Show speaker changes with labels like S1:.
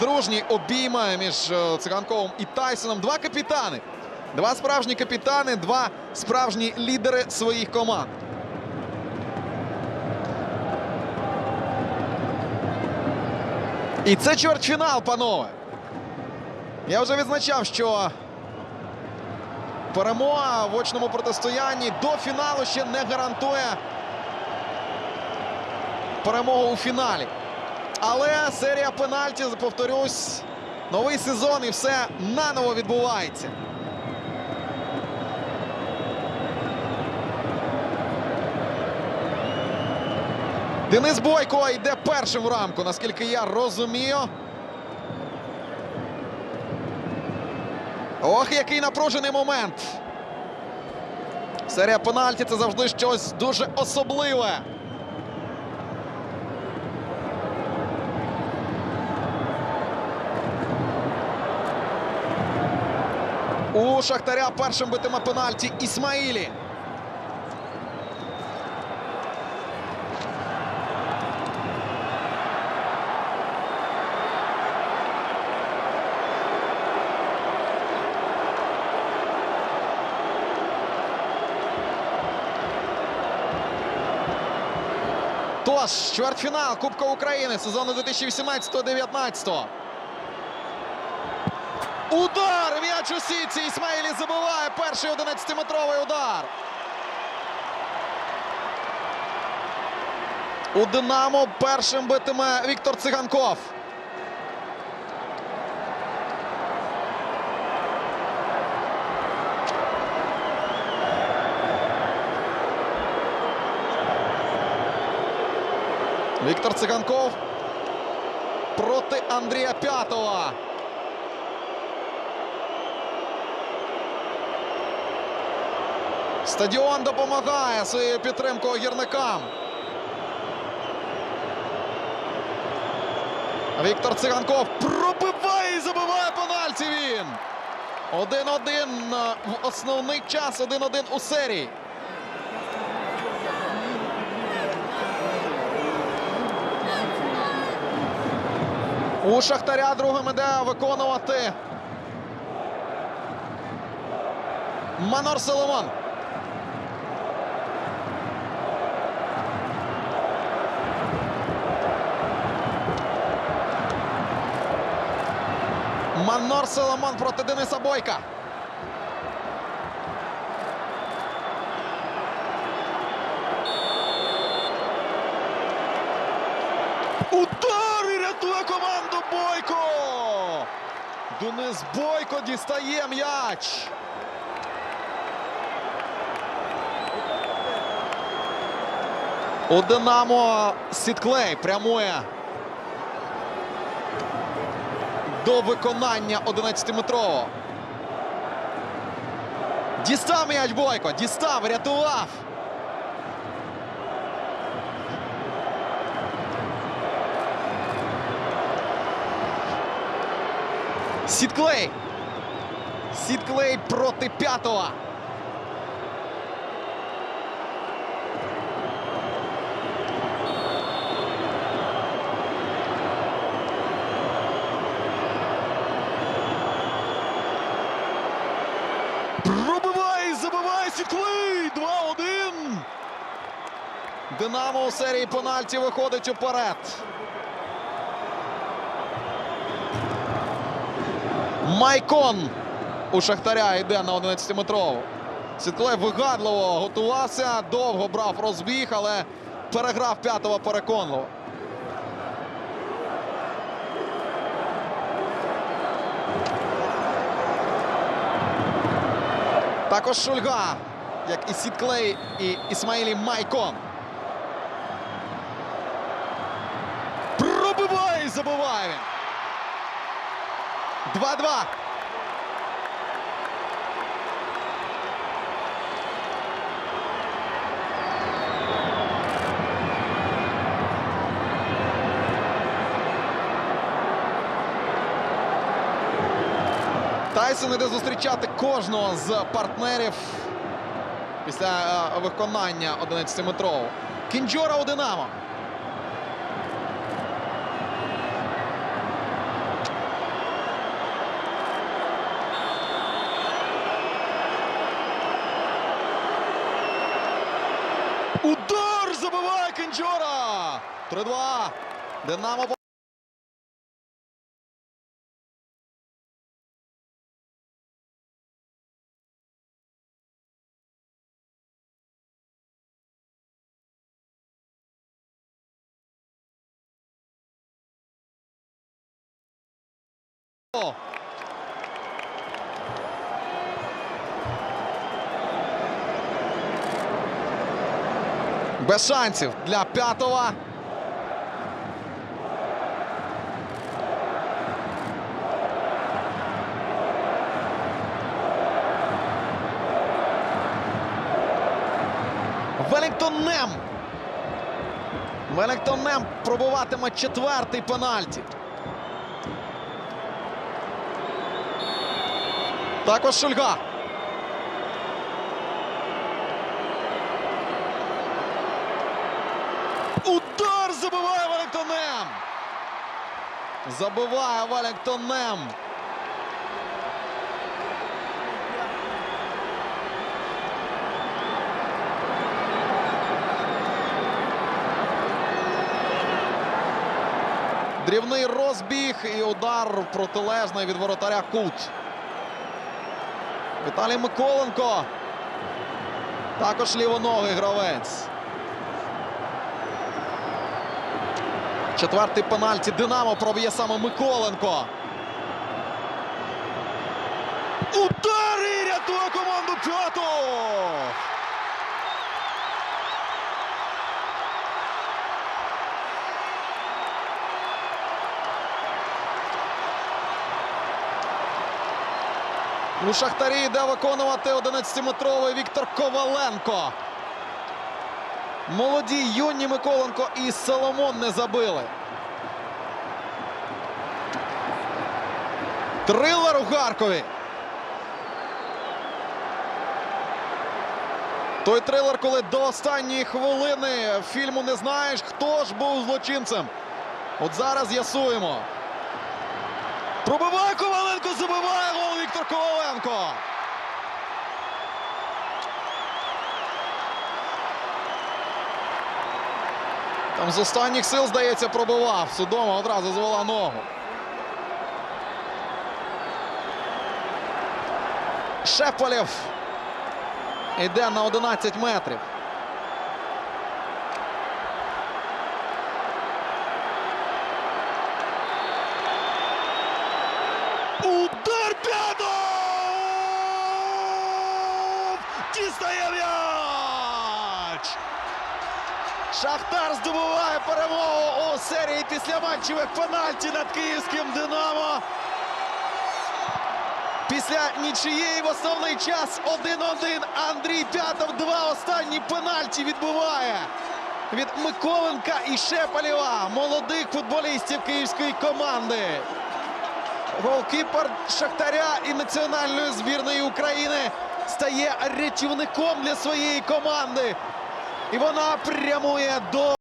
S1: дружні обійми між е, Циганковим і Тайсоном. Два капітани. Два справжні капітани, два справжні лідери своїх команд. І це чвертьфінал, панове. Я вже відзначав, що перемога в очному протистоянні до фіналу ще не гарантує перемогу у фіналі. Але серія пенальті, повторюсь, новий сезон і все наново відбувається. Денис Бойко йде першим в рамку, наскільки я розумію. Ох, який напружений момент. Серія пенальті це завжди щось дуже особливе. У Шахтаря першим битиме пенальті Ісмаїлі. Тож, чвертьфінал Кубка України сезону 2018-19. Удар! М'яч у сітці. Ісмаїлі забиває перший 11-метровий удар. У Динамо першим битиме Віктор Циганков. Віктор Циганков проти Андрія П'ятова. Стадіон допомагає своєю підтримкою гірникам. Віктор Циганков пробиває і забиває пенальті він. 1-1 в основний час, 1-1 у серії. У Шахтаря другим іде виконувати Манор Соломон. Манор Соломон проти Дениса Бойка. Удар і рятує команду Бойко. Денис Бойко дістає м'яч. У Динамо Сітклей прямує до виконання 11-метрового. Дістав м'яч Бойко, дістав, рятував. Сітклей. Сітклей проти п'ятого. Пробиває, забиває Сітклей. 2-1. Динамо у серії пенальті виходить уперед. Майкон у Шахтаря йде на 11-метрову. Сітклей вигадливо готувався, довго брав розбіг, але переграв п'ятого переконливо. Також Шульга, як і Сітклей, і Ісмаїлі Майко. Пробиває і забиває він. 2-2. Тайсон іде зустрічати кожного з партнерів після е, виконання 11-метрового. Кінджора у Динамо. Удар забиває Кінджора! 3-2. Динамо Без шансів для п'ятого. Велінгтон Нем. Велінгтон Нем пробуватиме четвертий пенальті. Також Шульга. Удар забиває Велінгтон Нем. Забиває Велінгтон Нем. Дрібний розбіг і удар протилежний від воротаря Кут. Віталій Миколенко. Також лівоногий гравець. Четвертий пенальті Динамо проб'є саме Миколенко. Удар і рятує команду П'ятов! У Шахтарі йде виконувати 11-метровий Віктор Коваленко. Молоді юні Миколенко і Соломон не забили. Трилер у Харкові. Той трилер, коли до останньої хвилини фільму не знаєш, хто ж був злочинцем. От зараз з'ясуємо. Пробиває Коваленко, забиває Віктор Коваленко. Там з останніх сил, здається, пробивав. Судома одразу звела ногу. Шеполєв йде на 11 метрів. Удар п'ятов! Дістає м'яч! Шахтар здобуває перемогу у серії післяматчевих пенальті над київським Динамо. Після нічиєї в основний час 1-1 Андрій П'ятов два останні пенальті відбуває від Миколенка і Шепелєва, молодих футболістів київської команди. Голкіпер Шахтаря і національної збірної України стає рятівником для своєї команди. І вона прямує до